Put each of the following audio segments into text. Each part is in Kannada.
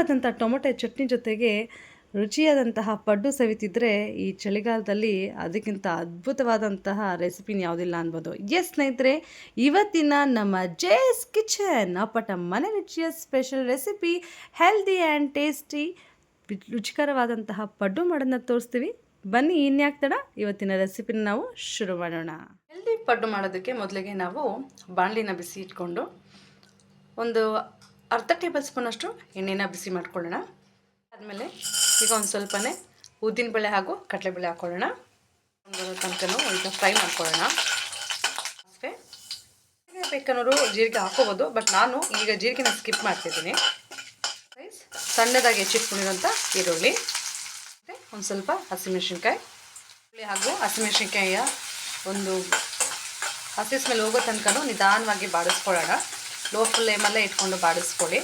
ಖಾರವಾದಂಥ ಟೊಮೊಟೊ ಚಟ್ನಿ ಜೊತೆಗೆ ರುಚಿಯಾದಂತಹ ಪಡ್ಡು ಸವಿತಿದ್ರೆ ಈ ಚಳಿಗಾಲದಲ್ಲಿ ಅದಕ್ಕಿಂತ ಅದ್ಭುತವಾದಂತಹ ರೆಸಿಪಿನ ಯಾವುದಿಲ್ಲ ಅನ್ಬೋದು. ಎಸ್ ಸ್ನೇಹಿತರೆ, ಇವತ್ತಿನ ನಮ್ಮ ಜೇಸ್ ಕಿಚನ್ ಅಪ್ಪಟ ಮನೆ ರುಚಿಯ special recipe healthy and tasty ರುಚಿಕರವಾದಂತಹ ಪಡ್ಡು ಮಾಡೋದನ್ನ ತೋರಿಸ್ತೀವಿ. ಬನ್ನಿ, ಇನ್ಯಾಕ್ ತಡ? ಇವತ್ತಿನ ರೆಸಿಪಿನ ನಾವು ಶುರು ಮಾಡೋಣ. ಹೆಲ್ದಿ ಪಡ್ಡು ಮಾಡೋದಕ್ಕೆ ಮೊದಲಿಗೆ ನಾವು ಬಾಣಲಿನ ಬಿಸಿ ಇಟ್ಕೊಂಡು ಒಂದು ಅರ್ಧ ಟೇಬಲ್ ಸ್ಪೂನಷ್ಟು ಎಣ್ಣೆನ ಬಿಸಿ ಮಾಡ್ಕೊಳ್ಳೋಣ. ಆದಮೇಲೆ ಈಗ ಒಂದು ಸ್ವಲ್ಪನೇ ಉದ್ದಿನಬೇಳೆ ಹಾಗೂ ಕಡಲೆಬೇಳೆ ಹಾಕ್ಕೊಳ್ಳೋಣ ಒಂದು ತನಕನೂ ಈಗ ಫ್ರೈ ಮಾಡ್ಕೊಳ್ಳೋಣ. ಅಷ್ಟೇ. ಬೇಕನ್ನೋರು ಜೀರಿಗೆ ಹಾಕೋಬೋದು ಬಟ್ ನಾನು ಈಗ ಜೀರಿಗೆನ ಸ್ಕಿಪ್ ಮಾಡ್ತಿದ್ದೀನಿ. ರೈಸ್ ಸಣ್ಣದಾಗಿ ಹೆಚ್ಚಿಟ್ಕೊಂಡಿರೋಂಥ ಈರುಳ್ಳಿ. ಮತ್ತು ಒಂದು ಸ್ವಲ್ಪ ಹಸಿಮೆಣ್ಸಿನ್ಕಾಯಿ. ಈರುಳ್ಳಿ ಹಾಗೂ ಹಸಿಮೆಣ್ಸಿನ್ಕಾಯಿಯ ಒಂದು ಹಸಿ ಸ್ಮೆಲ್ ಹೋಗೋ ತನಕನೂ ನಿಧಾನವಾಗಿ ಬಾಡಿಸ್ಕೊಳ್ಳೋಣ. ಲೋ ಫ್ಲೇಮಲ್ಲೇ ಇಟ್ಕೊಂಡು ಬಾಡಿಸ್ಕೊಳ್ಳಿ.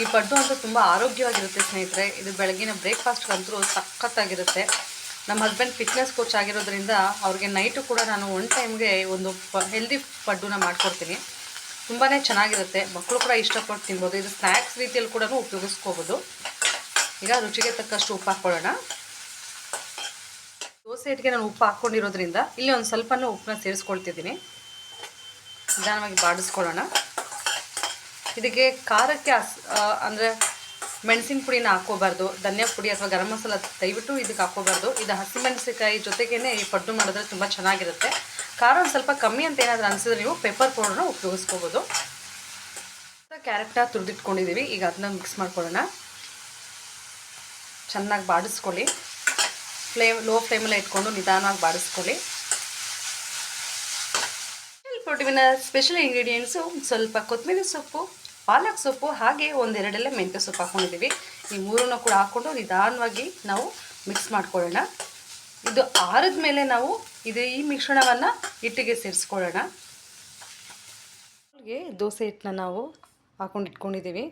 ಈ ಪಡ್ಡು ಅಂತೂ ತುಂಬ ಆರೋಗ್ಯವಾಗಿರುತ್ತೆ ಸ್ನೇಹಿತರೆ. ಇದು ಬೆಳಗಿನ ಬ್ರೇಕ್ಫಾಸ್ಟ್ಗಂತೂ ಸಖತ್ತಾಗಿರುತ್ತೆ. ನಮ್ಮ ಹಸ್ಬೆಂಡ್ ಫಿಟ್ನೆಸ್ ಕೋಚ್ ಆಗಿರೋದ್ರಿಂದ ಅವ್ರಿಗೆ ನೈಟು ಕೂಡ ನಾನು ಒನ್ ಟೈಮ್ಗೆ ಒಂದು ಪ ಹೆಲ್ದಿ ಪಡ್ಡುನ ಮಾಡ್ಕೊಡ್ತೀನಿ. ತುಂಬಾ ಚೆನ್ನಾಗಿರುತ್ತೆ. ಮಕ್ಕಳು ಕೂಡ ಇಷ್ಟಪಟ್ಟು ತಿನ್ಬೋದು. ಇದು ಸ್ನ್ಯಾಕ್ಸ್ ರೀತಿಯಲ್ಲಿ ಕೂಡ ಉಪಯೋಗಿಸ್ಕೋಬೋದು. ಈಗ ರುಚಿಗೆ ತಕ್ಕಷ್ಟು ಉಪ್ಪು ಹಾಕ್ಕೊಳ್ಳೋಣ. ದೋಸೆ ನಾನು ಉಪ್ಪು ಹಾಕ್ಕೊಂಡಿರೋದ್ರಿಂದ ಇಲ್ಲಿ ಒಂದು ಸ್ವಲ್ಪನೂ ಉಪ್ಪನ್ನ ಸೇರಿಸ್ಕೊಳ್ತಿದ್ದೀನಿ. ನಿಧಾನವಾಗಿ ಬಾಡಿಸ್ಕೊಳ್ಳೋಣ. ಇದಕ್ಕೆ ಖಾರಕ್ಕೆ ಹಸ್ ಅಂದರೆ ಮೆಣಸಿನ ಪುಡಿನ ಹಾಕೋಬಾರ್ದು ಧನಿಯಾ ಪುಡಿ ಅಥವಾ ಗರಂ ಮಸಾಲ ದಯವಿಟ್ಟು ಇದಕ್ಕೆ ಹಾಕೋಬಾರ್ದು ಇದು ಹಸಿಮೆಣಸಿನಕಾಯಿ ಜೊತೆಗೇ ಈ ಪಡ್ಡು ಮಾಡಿದ್ರೆ ತುಂಬ ಚೆನ್ನಾಗಿರುತ್ತೆ. ಖಾರ ಒಂದು ಸ್ವಲ್ಪ ಕಮ್ಮಿ ಅಂತ ಏನಾದರೂ ಅನಿಸಿದ್ರೆ ನೀವು ಪೇಪರ್ ಪೌಡರ್ನ ಉಪಯೋಗಿಸ್ಕೋಬೋದು. ಕ್ಯಾರೆಟ್ನ ತುರಿದಿಟ್ಕೊಂಡಿದ್ದೀವಿ ಈಗ ಅದನ್ನ ಮಿಕ್ಸ್ ಮಾಡ್ಕೊಳ್ಳೋಣ. ಚೆನ್ನಾಗಿ ಬಾಡಿಸ್ಕೊಳ್ಳಿ. ಫ್ಲೇಮ್ ಲೋ ಫ್ಲೇಮಲ್ಲೇ ಇಟ್ಕೊಂಡು ನಿಧಾನವಾಗಿ ಬಾಡಿಸ್ಕೊಳ್ಳಿ. ಪೊಟ್ಟಿವಿನ ಸ್ಪೆಷಲ್ ಇಂಗ್ರೀಡಿಯೆಂಟ್ಸು ಸ್ವಲ್ಪ ಕೊತ್ತಂಬರಿ ಸೊಪ್ಪು. ಪಾಲಕ್ ಸೊಪ್ಪು ಹಾಗೆ ಒಂದೆರಡೆಲ್ಲ ಮೆಂತ್ಯ ಸೊಪ್ಪು ಹಾಕ್ಕೊಂಡಿದ್ದೀವಿ ಈ ಮೂರನ್ನು ಕೂಡ ಹಾಕ್ಕೊಂಡು ನಿಧಾನವಾಗಿ ನಾವು ಮಿಕ್ಸ್ ಮಾಡ್ಕೊಳ್ಳೋಣ. ಇದು ಆರಿದ ಮೇಲೆ ನಾವು ಇದು ಈ ಮಿಶ್ರಣವನ್ನು ಹಿಟ್ಟಿಗೆ ಸೇರಿಸ್ಕೊಳ್ಳೋಣ. ದೋಸೆ ಹಿಟ್ಟನ್ನ ನಾವು ಹಾಕೊಂಡು ಇಟ್ಕೊಂಡಿದ್ದೀವಿ.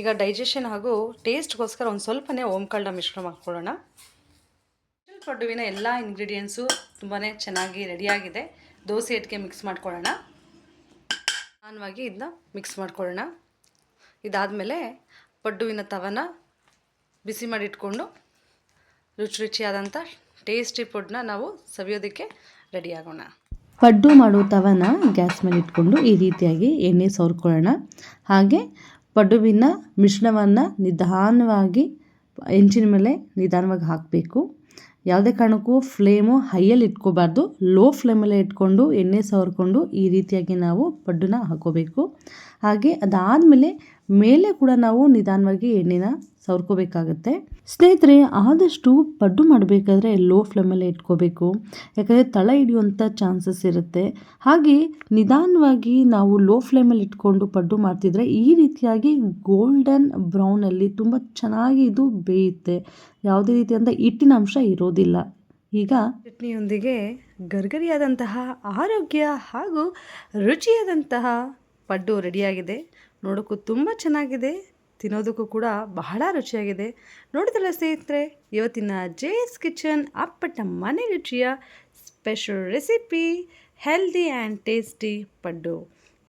ಈಗ ಡೈಜೆಷನ್ ಹಾಗೂ ಟೇಸ್ಟ್ಗೋಸ್ಕರ ಒಂದು ಸ್ವಲ್ಪನೇ ಓಂಕಾಳ್ನ ಮಿಶ್ರಣ ಮಾಡ್ಕೊಳ್ಳೋಣ. ಪಡ್ಡುವಿನ ಎಲ್ಲ ಇಂಗ್ರೀಡಿಯೆಂಟ್ಸು ತುಂಬಾ ಚೆನ್ನಾಗಿ ರೆಡಿಯಾಗಿದೆ ದೋಸೆ ಹಿಟ್ಟಿಗೆ ಮಿಕ್ಸ್ ಮಾಡ್ಕೊಳ್ಳೋಣ. ನಿಧಾನವಾಗಿ ಇದನ್ನ ಮಿಕ್ಸ್ ಮಾಡ್ಕೊಳ್ಳೋಣ. ಇದಾದಮೇಲೆ ಪಡ್ಡುವಿನ ತವನ ಬಿಸಿ ಮಾಡಿಟ್ಕೊಂಡು ರುಚಿ ರುಚಿಯಾದಂಥ ಟೇಸ್ಟಿ ಫುಡ್ನ ನಾವು ಸವಿಯೋದಕ್ಕೆ ರೆಡಿ ಆಗೋಣ. ಪಡ್ಡು ಮಾಡೋ ತವನ ಗ್ಯಾಸ್ ಮೇಲೆ ಇಟ್ಕೊಂಡು ಈ ರೀತಿಯಾಗಿ ಎಣ್ಣೆ ಸವರ್ಕೊಳ್ಳೋಣ ಹಾಗೆ ಪಡ್ಡುವಿನ ಮಿಶ್ರಣವನ್ನು ನಿಧಾನವಾಗಿ ಹೆಂಚಿನ ಮೇಲೆ ನಿಧಾನವಾಗಿ ಹಾಕಬೇಕು. ಯಾವುದೇ ಕಾರಣಕ್ಕೂ ಫ್ಲೇಮು ಹೈಯಲ್ಲಿ ಇಟ್ಕೋಬಾರ್ದು. ಲೋ ಫ್ಲೇಮಲ್ಲೇ ಇಟ್ಕೊಂಡು ಎಣ್ಣೆ ಸವರ್ಕೊಂಡು ಈ ರೀತಿಯಾಗಿ ನಾವು ಪಡ್ಡುನ ಹಾಕೋಬೇಕು. ಹಾಗೆ ಅದಾದಮೇಲೆ ಮೇಲೆ ಕೂಡ ನಾವು ನಿಧಾನವಾಗಿ ಎಣ್ಣೆನ ಸವರ್ಕೋಬೇಕಾಗತ್ತೆ. ಸ್ನೇಹಿತರೆ, ಆದಷ್ಟು ಪಡ್ಡು ಮಾಡಬೇಕಾದ್ರೆ ಲೋ ಫ್ಲೇಮಲ್ಲೇ ಇಟ್ಕೋಬೇಕು. ಯಾಕಂದರೆ ತಳ ಹಿಡಿಯುವಂಥ ಚಾನ್ಸಸ್ ಇರುತ್ತೆ. ಹಾಗೆ ನಿಧಾನವಾಗಿ ನಾವು ಲೋ ಫ್ಲೇಮಲ್ಲಿ ಇಟ್ಕೊಂಡು ಪಡ್ಡು ಮಾಡ್ತಿದ್ರೆ ಈ ರೀತಿಯಾಗಿ ಗೋಲ್ಡನ್ ಬ್ರೌನಲ್ಲಿ ತುಂಬ ಚೆನ್ನಾಗಿ ಇದು ಬೇಯುತ್ತೆ. ಯಾವುದೇ ರೀತಿಯಾದ ಹಿಟ್ಟಿನ ಅಂಶ ಇರೋದಿಲ್ಲ. ಈಗ ಚಟ್ನಿಯೊಂದಿಗೆ ಗರ್ಗರಿಯಾದಂತಹ ಆರೋಗ್ಯ ಹಾಗೂ ರುಚಿಯಾದಂತಹ ಪಡ್ಡು ರೆಡಿಯಾಗಿದೆ. ನೋಡೋಕ್ಕೂ ತುಂಬ ಚೆನ್ನಾಗಿದೆ. ತಿನ್ನೋದಕ್ಕೂ ಕೂಡ ಬಹಳ ರುಚಿಯಾಗಿದೆ. ನೋಡಿದ್ರಲ್ಲ ಸ್ನೇಹಿತರೆ, ಇವತ್ತಿನ ಜೇಸ್ ಕಿಚನ್ ಅಪ್ಪಟ ಮನೆ ರುಚಿಯ special recipe healthy and tasty paddu.